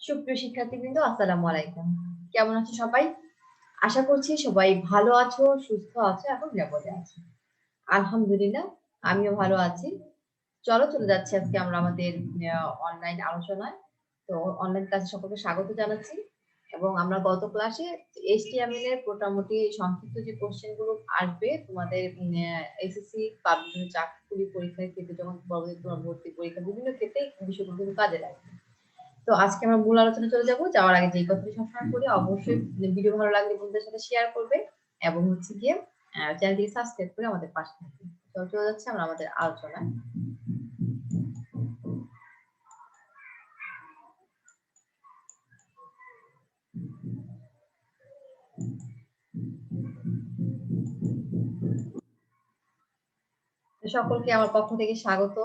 সুপ্রিয় শিক্ষার্থীবৃন্দ, আসসালামু আলাইকুম। কেমন আছো সবাই? আশা করছি সবাই ভালো আছো, সুস্থ আছো এবং নিরাপদে আছো। আলহামদুলিল্লাহ, আমিও ভালো আছি। চলো, চলে যাচ্ছি আজকে আমরা আমাদের অনলাইন আলোচনায়। তো অনলাইন ক্লাসে সকলকে স্বাগত জানাচ্ছি। এবং আমরা গত ক্লাসে এইচটিএমএল এর মোটামুটি সংক্ষিপ্ত যে কোশ্চেনগুলো আসবে, তোমাদের এসএসসি পাবলিক চাকরি পরীক্ষার ক্ষেত্রে যখন পরবর্তী ভর্তি পরীক্ষা বিভিন্ন ক্ষেত্রে বিষয়গুলো কাজে লাগবে। তো আজকে আমরা মূল আলোচনা চলে যাব। যাওয়ার আগে যে কথাটি সবসময় করি অবশ্যই ভিডিও ভালো লাগলে বন্ধুদের সাথে শেয়ার করবে এবং হচ্ছে গিয়ে চ্যানেলটিকে সাবস্ক্রাইব করে আমাদের পাশে থাকবে। তো চলে যাচ্ছে আমরা আমাদের আলোচনায় সকলকে আমার পক্ষ থেকে স্বাগত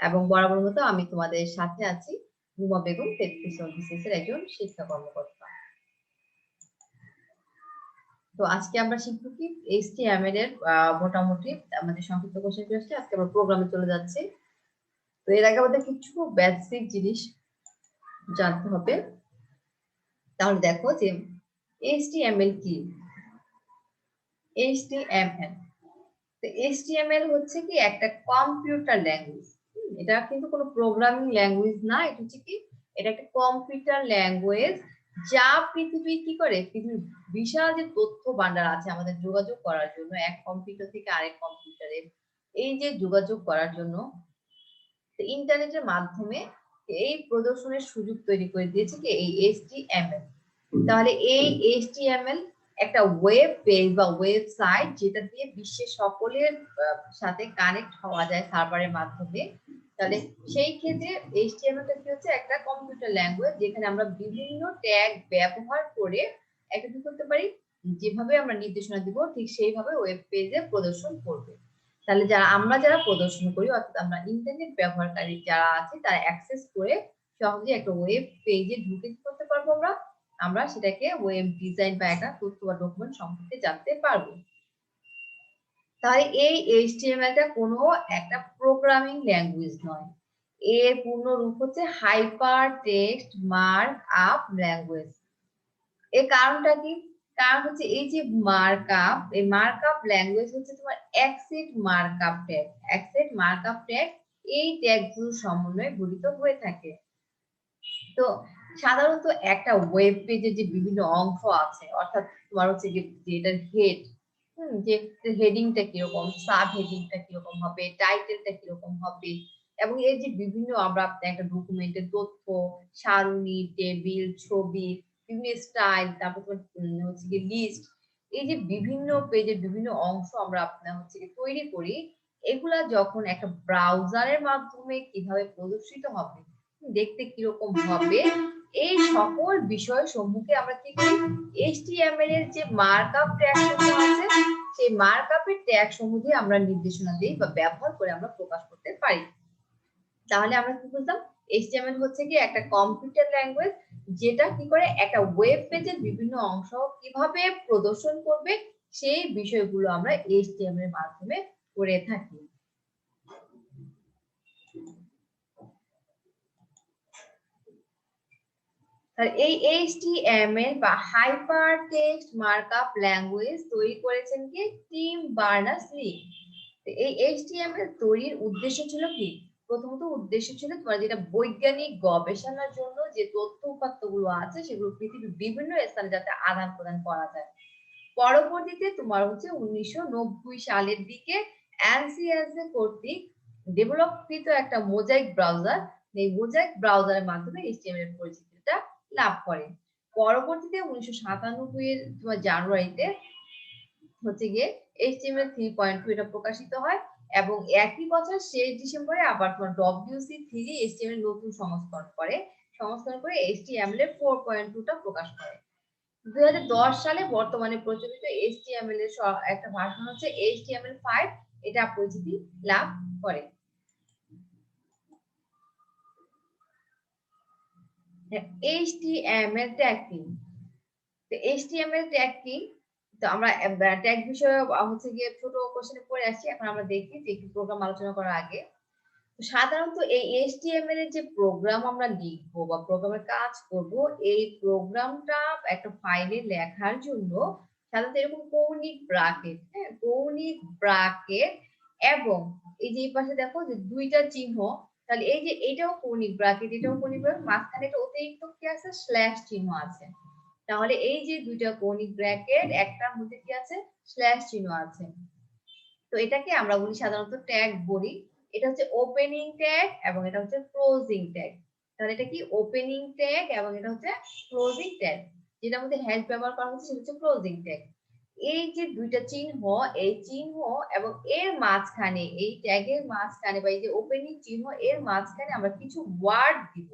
এবং বরাবর মতো আমি তোমাদের সাথে আছি। রুমা বেগম এর একজন শিক্ষা কর্মকর্তা তো আজকে আমরা শিখব কি? এইচটিএমএল এর মোটামুটি, আমাদের সংক্ষিপ্ত কোশ্চেন আজকে আমরা প্রোগ্রামে চলে যাচ্ছি। তো এর আগে আমাদের কিছু বেসিক জিনিস জানতে হবে। তাহলে দেখো যে এইচটিএমএল কি? এইচটিএমএল তো এইচটিএমএল হচ্ছে কি? একটা কম্পিউটার ল্যাঙ্গুয়েজ এটা কিন্তু কোনো প্রোগ্রামিং ল্যাঙ্গুয়েজ না, এটা হচ্ছে কি, এটা একটা কম্পিউটার ল্যাঙ্গুয়েজ যা পৃথিবী কি করে, পৃথিবীর বিশাল যে তথ্য ভান্ডার আছে আমাদের যোগাযোগ করার জন্য, এক কম্পিউটার থেকে আরেক কম্পিউটারে এই যে যোগাযোগ করার জন্য ইন্টারনেটের মাধ্যমে এই প্রদর্শনের সুযোগ তৈরি করে দিয়েছে কি, এই এইচটিএমএল তাহলে এই এইচটিএমএল একটা ওয়েব পেজ বা ওয়েবসাইট যেটা দিয়ে বিশ্বের সকলের সাথে কানেক্ট হওয়া যায় সার্ভারের মাধ্যমে তাহলে সেই ক্ষেত্রে এইচটিএমএল কি হচ্ছে? একটা কম্পিউটার ল্যাঙ্গুয়েজ যেখানে আমরা বিভিন্ন ট্যাগ ব্যবহার করে একটা কি করতে পারি? যেভাবে আমরা নির্দেশনা দিব, ঠিক সেইভাবে ওয়েব পেজে প্রদর্শন করবে। তাহলে যারা, আমরা যারা প্রদর্শন করি, অর্থাৎ আমরা ইন্টারনেট ব্যবহারকারী যারা আছে, তারা অ্যাক্সেস করে সহজে একটা ওয়েব পেজে ঢুকে করতে পারব আমরা? আমরা সেটাকে ওয়েব ডিজাইন বা একটা তথ্য বা ডকুমেন্ট সম্পর্কে জানতে পারব। তাই এই এইচটিএমএল টা কোনো একটা প্রোগ্রামিং ল্যাঙ্গুয়েজ নয়। এর পূর্ণ রূপ হচ্ছে hyper text mark up language এর কারণটা কি? কারণ হচ্ছে এই যে মার্ক আপ এই মার্ক আপ ল্যাঙ্গুয়েজ হচ্ছে তোমার exact mark up tag exact mark up tag এই ট্যাগগুলোর সমন্বয়ে গঠিত হয়ে থাকে। তো সাধারণত একটা ওয়েব পেজে যে বিভিন্ন অংশ আছে, অর্থাৎ তোমার হচ্ছে যে এটার হেড যে হেডিংটা কীরকম সাব হেডিংটা কীরকম হবে টাইটেলটা কীরকম হবে এবং এর যে বিভিন্ন আমরা একটা ডকুমেন্টের তথ্য, সারণী টেবিল ছবি, বিভিন্ন স্টাইল তারপর তোমার হচ্ছে কি লিস্ট এই যে বিভিন্ন পেজের বিভিন্ন অংশ আমরা আপনার হচ্ছে তৈরি করি, এগুলা যখন একটা ব্রাউজারের মাধ্যমে কীভাবে প্রদর্শিত হবে, দেখতে কীরকম হবে এই সকল বিষয় সম্মুখে আমরা কি করি? এইচটিএমএল এর যে মার্কআপ ট্যাগ আছে, সেই মার্কআপের ট্যাগ দিয়ে আমরা নির্দেশনা দিই বা ব্যবহার করে আমরা প্রকাশ করতে পারি। তাহলে আমরা কি বলতাম এইচটিএমএল হচ্ছে কি একটা কম্পিউটার ল্যাঙ্গুয়েজ যেটা কি করে? একটা ওয়েব পেজের বিভিন্ন অংশ কীভাবে প্রদর্শন করবে? সেই বিষয়গুলো আমরা এইচটিএমএল এর মাধ্যমে করে থাকি। এই এইচটিএমএল বা হাইপার টেক্সট মার্কআপ তৈরি করেছেন কি? টিম বার্নার্স লি এই এইচটিএমএল তৈরির উদ্দেশ্য ছিল কি? প্রথমত উদ্দেশ্য ছিল তোমার যেটা বৈজ্ঞানিক গবেষণার জন্য যে তথ্য উপাত্তগুলো আছে, সেগুলো পৃথিবীর বিভিন্ন স্থানে যাতে আদান প্রদান করা যায়। পরবর্তীতে তোমার হচ্ছে উনিশশো নব্বই সালের দিকে এনসিএসএ কর্তৃক ডেভেলপকৃত একটা মোজাইক ব্রাউজার এই মোজাইক ব্রাউজারের মাধ্যমে এইচটিএমএল এর পরিচিতিটা লাভ করে। পরবর্তীতে উনিশশো সাতানব্বই এর তোমার জানুয়ারিতে হচ্ছে গিয়ে এইচটিএমএল থ্রি পয়েন্ট টু এটা প্রকাশিত হয় এবং একই বছর শেষ ডিসেম্বরে আবার তোমার ডব্লিউসি থ্রি এইচটিএমএল নতুন সংস্করণ করে সংস্করণ করে এইচটিএমএল এর ফোর পয়েন্ট টু টা প্রকাশ করে। দুই হাজার দশ সালে বর্তমানে প্রচলিত এইচটিএমএল এর একটা ভার্সন হচ্ছে এইচটিএমএল ফাইভ এটা পরিচিতি লাভ করে। HTML ট্যাগ তো HTML তো আমরা ট্যাগ বিষয়ে হচ্ছে গিয়ে ছোট কোশ্চেনে পড়ে আসছি এখন আমরা দেখি যে প্রোগ্রাম আলোচনা করার আগে। সাধারণত এই HTML এর যে প্রোগ্রাম আমরা লিখব বা প্রোগ্রামের কাজ করব, এই প্রোগ্রামটা একটা ফাইলে লেখার জন্য সাধারণত এরকম কৌণিক ব্রাকেট হ্যাঁ কৌণিক ব্রাকেট এবং এই যে এই পাশে দেখো যে দুইটা চিহ্ন তাহলে এই যে এটাও কৌণিক ব্রাকেট, এটাও কৌণিক ব্রাকেট, মাঝখানে একটা অতিরিক্ত কি আছে? স্ল্যাশ চিহ্ন আছে। তাহলে এই যে দুইটা কৌণিক ব্র্যাকেট একটার মধ্যে কি আছে? স্ল্যাশ চিহ্ন আছে। তো এটাকে আমরা বলি সাধারণত ট্যাগ বলি। এটা হচ্ছে ওপেনিং ট্যাগ এবং এটা হচ্ছে ক্লোজিং ট্যাগ তাহলে এটা কি? ওপেনিং ট্যাগ এবং এটা হচ্ছে ক্লোজিং ট্যাগ যেটার মধ্যে হ্যাশ ব্যবহার করা হচ্ছে, সেটা হচ্ছে ক্লোজিং ট্যাগ এই যে দুইটা চিহ্ন, এই চিহ্ন এবং এর মাঝখানে, এই ট্যাগের মাঝখানে বা এই যে ওপেনিং চিহ্ন, এর মাঝখানে আমরা কিছু ওয়ার্ড দিব।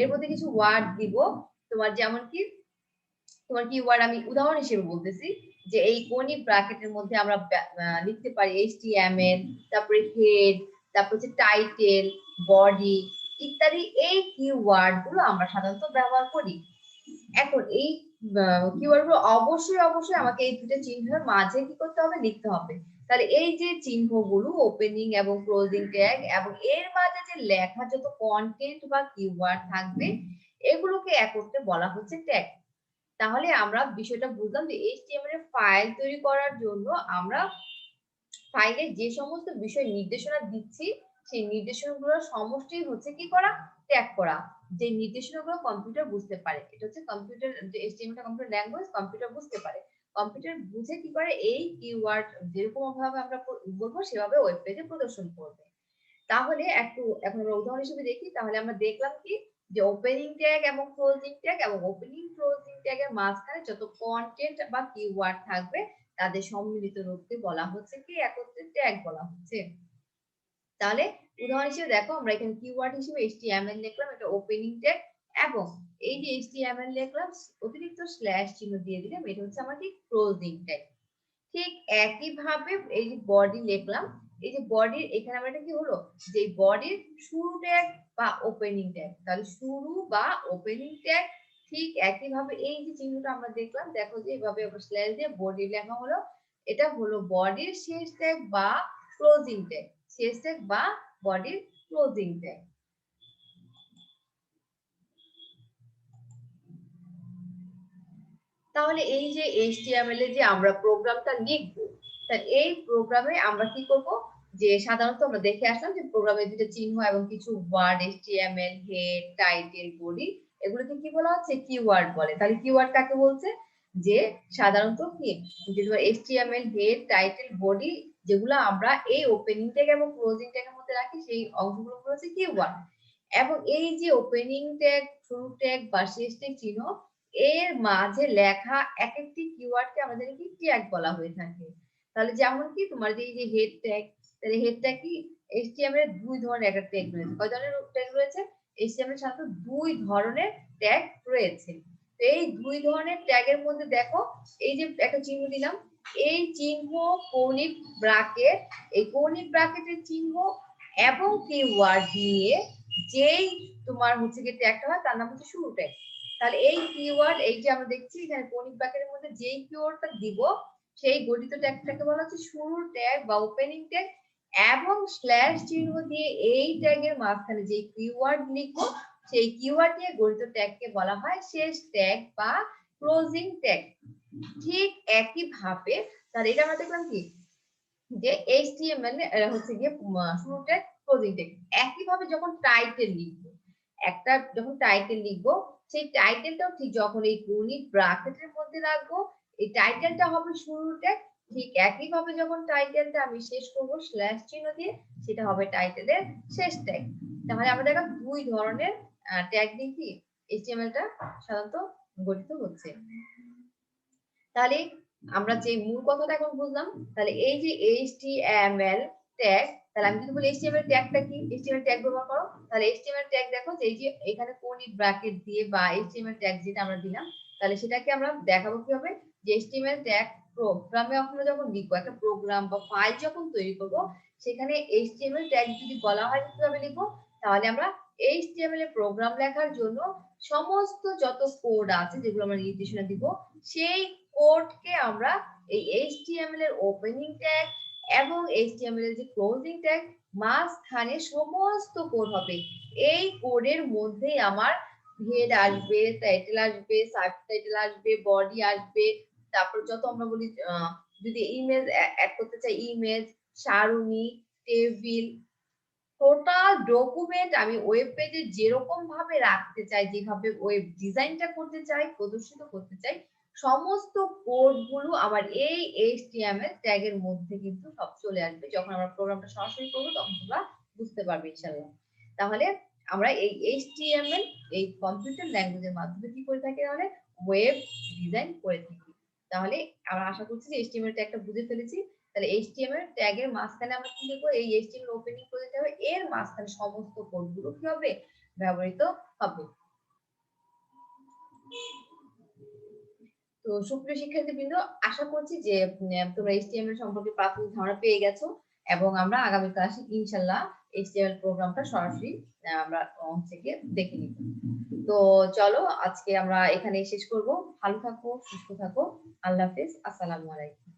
এর মধ্যে কিছু ওয়ার্ড দিব। তোমার যেমন কি, তোমার কি ওয়ার্ড আমি উদাহরণ হিসেবে বলতেছি যে এই কোনি ব্র্যাকেটের মধ্যে আমরা লিখতে পারি এইচটিএমএল তারপরে হেড তারপর হচ্ছে টাইটেল বডি ইত্যাদি এই কিওয়ার্ডগুলো আমরা সাধারণত ব্যবহার করি। এখন এই কিওয়ার্ড বলব? অবশ্যই অবশ্যই আমাকে এই দুটো চিহ্নের মাঝে কি করতে হবে? লিখতে হবে। তাহলে এই যে চিহ্নগুলো ওপেনিং এবং ক্লোজিং ট্যাগ এবং এর মাঝে যে লেখা যত কন্টেন্ট বা কিওয়ার্ড থাকবে, এগুলোকে একত্রে বলা হচ্ছে ট্যাগ তাহলে আমরা বিষয়টা বুঝলাম যে এইচটিএমএল এর ফাইল তৈরি করার জন্য আমরা ফাইলে যে সমস্ত বিষয় নির্দেশনা দিচ্ছি সেই নির্দেশনাগুলোর সমষ্টি হচ্ছে কি করা? ট্যাগ করা। যে নির্দেশনাগুলো কম্পিউটার বুঝতে পারে। এটা হচ্ছে কম্পিউটার যে এইচটিএমএল কম্পিউটার ল্যাঙ্গুয়েজ কম্পিউটার বুঝতে পারে। কম্পিউটার বুঝে কি করে? এই কিওয়ার্ড যেরকম ভাবে আমরা বলব, সেভাবে ওয়েব পেজে প্রদর্শন করবে। তাহলে একটু, এখন আমরা উদাহরণ হিসেবে দেখি, তাহলে আমরা দেখলাম কি? যে ওপেনিং ট্যাগ এবং ক্লোজিং ট্যাগ এবং ওপেনিং ক্লোজিং ট্যাগের মাঝখানে যত কন্টেন্ট বা কিওয়ার্ড থাকবে, তাদের সম্মিলিত রূপকে বলা হচ্ছে কি? একত্রে ট্যাগ বলা হচ্ছে। তাহলে উদাহরণ হিসেবে দেখো, আমরা এখানে কিওয়ার্ড হিসেবে HTML লিখলাম, এটা ওপেনিং ট্যাগ এবং এই যে HTML লিখলাম, অতিরিক্ত স্ল্যাশ চিহ্ন দিয়ে দিলাম, এটা হচ্ছে আমার কি ক্লোজিং ট্যাগ ঠিক একই ভাবে এই যে বডি লিখলাম, এই যে বডির এখানে আমরা এটা কি হলো? যে বডির শুরু ট্যাগ বা ওপেনিং ট্যাগ তাহলে শুরু বা ওপেনিং ট্যাগ ঠিক একই ভাবে এই যে চিহ্নটা আমরা দেখলাম, দেখো যে এভাবে স্ল্যাশ দিয়ে বডি লেখা হলো, এটা হলো বডির শেষ ট্যাগ বা ক্লোজিং ট্যাগ শেষ বা বডির ক্লোজিং তাহলে এই যে এইচটিএমএল এ যে আমরা প্রোগ্রামটা লিখব তাহলে এই প্রোগ্রামে আমরা কি করব? যে সাধারণত আমরা দেখে আসলাম যে প্রোগ্রামে দুটো চিহ্ন এবং কিছু word HTML head title body এগুলোকে কি বলা হচ্ছে? কিওয়ার্ড বলে। তাহলে কিওয়ার্ড কাকে বলছে? যে সাধারণত কি? যে এইচটিএমএল হেড টাইটেল বডি যেগুলো আমরা এই ওপেনিং ট্যাগ এবং ক্লোজিং ট্যাগের মধ্যে রাখি, সেই অংশগুলো হচ্ছে কিওয়ার্ড এবং এই যে ওপেনিং ট্যাগ শুরু ট্যাগ বা শেষ ট্যাগ চিহ্ন, এর মাঝে লেখা এক একটি কিওয়ার্ডকে আমাদের কি ট্যাগ বলা হয়ে থাকে। তাহলে যেমন কি তোমার যে এই যে হেড ট্যাগ তাহলে হেড ট্যাগ কি এইচটিএমএল এর দুই ধরনের একটা ট্যাগ রয়েছে। কয় ধরনের ট্যাগ রয়েছে? এইচটিএমএল সাধারণত দুই ধরনের ট্যাগ রয়েছে। এই দুই ধরনের ট্যাগের মধ্যে দেখো, এই যে একটা চিহ্ন দিলাম, এই চিহ্ন কৌণিক ব্রাকেট এই কৌণিক ব্রাকেটের চিহ্ন এবং কিওয়ার্ড নিয়ে যেই তোমার হচ্ছে কি ট্যাগটা হয়, তার নাম হচ্ছে শুরু ট্যাগ তাহলে এই কিওয়ার্ড এই যে আমরা দেখছি, এখানে কৌণিক ব্রাকেটের মধ্যে যেই কিওয়ার্ডটা দিব, সেই গঠিত ট্যাগটাকে বলা হচ্ছে শুরুর ট্যাগ বা ওপেনিং ট্যাগ এবং স্ল্যাশ চিহ্ন দিয়ে এই ট্যাগের মাঝখানে যে কিওয়ার্ড লিখব সেই কিওয়ার্ড দিয়ে গঠিত ট্যাগকে বলা হয় শেষ ট্যাগ বা ক্লোজিং ট্যাগ ঠিক একই ভাবে, তাহলে এটা আমরা দেখলাম কি? যে এইচটিএমএল হচ্ছে গিয়ে শুরু ট্যাগ ক্লোজিং ট্যাগ একই ভাবে যখন টাইটেল লিখব, একটা যখন টাইটেল লিখব, সেই টাইটেলটাও ঠিক যখন এই কৌণিক ব্রাকেটের মধ্যে রাখব, এই টাইটেলটা হবে শুরু ট্যাগ ঠিক একই ভাবে যখন টাইটেলটা আমি শেষ করব স্ল্যাশ চিহ্ন দিয়ে, সেটা হবে টাইটেলের শেষ ট্যাগ তাহলে আমরা দেখলাম দুই ধরনের ট্যাগ দিয়ে কি এইচটিএমএলটা সাধারণত গঠিত হচ্ছে। তাহলে আমরা যে মূল কথাটা এখন বুঝলাম, তাহলে এই যে এইচটিএমএল ট্যাগ তাহলে আমি যদি বলি এইচটিএমএল ট্যাগটা কি? এইচটিএমএল ট্যাগ ব্যবহার করো। তাহলে এইচটিএমএল ট্যাগ দেখো যে এই যে এখানে কোনিক ব্র্যাকেট দিয়ে বা এইচটিএমএল ট্যাগ যেটা আমরা দিলাম, তাহলে সেটাকে আমরা দেখাবো কীভাবে? যে এইচটিএমএল ট্যাগ প্রোগ্রামে আমরা যখন লিখব, একটা প্রোগ্রাম বা ফাইল যখন তৈরি করব, সেখানে এইচটিএমএল ট্যাগ যদি বলা হয় কীভাবে লিখব, তাহলে আমরা এইচটিএমএল এর প্রোগ্রাম লেখার জন্য সমস্ত যত কোড আছে যেগুলো আমরা নির্দেশনা দিব, সেই কোডকে আমরা এই এইচটিএমএল এর ওপেনিং ট্যাগ এবং এইচটিএমএল এর যে ক্লোজিং ট্যাগ মাঝখানে সমস্ত কোড হবে। এই কোডের মধ্যেই আমার হেড আসবে টাইটেল আসবে সাবটাইটেল আসবে বডি আসবে, তারপর যত আমরা বলি যদি ইমেজ অ্যাড করতে চাই ইমেজ সারণী টেবিল টোটাল ডকুমেন্ট আমি ওয়েব পেজে যেরকম ভাবে রাখতে চাই, যেভাবে ওয়েব ডিজাইনটা করতে চাই, প্রদর্শিত করতে চাই, সমস্ত কোডগুলো আমার এই এইচটিএমএল ট্যাগের মধ্যে কিন্তু সব চলে আসবে। যখন আমরা প্রোগ্রামটা সরাসরি করব, তখন তোমরা বুঝতে পারবে ইনশাআল্লাহ। তাহলে আমরা এই এইচটিএমএল এই কম্পিউটার ল্যাঙ্গুয়েজের মাধ্যমে কি করে থাকি তাহলে? ওয়েব ডিজাইন করে থাকি। তাহলে আমরা আশা করছি যে এইচটিএমএল ট্যাগটা বুঝে ফেলেছি। তাহলে এইচটিএমএল ট্যাগের মাঝখানে আমরা কি লিখব? এই এইচটিএমএল ওপেনিং দিতে হবে। এর মাঝখানে সমস্ত কোডগুলো কি হবে? ব্যবহৃত হবে। তো সুপ্রিয় শিক্ষার্থীবৃন্দ, আশা করছি যে তোমরা এইচটিএমএল সম্পর্কে প্রাথমিক ধারণা পেয়ে গেছো এবং আমরা আগামী ক্লাসে ইনশাল্লাহ এইচটিএমএল প্রোগ্রামটা সরাসরি আমরা গিয়ে দেখে নিব। তো চলো, আজকে আমরা এখানেই শেষ করব। ভালো থাকো, সুস্থ থাকো। আল্লাহ হাফেজ। আসসালামু আলাইকুম।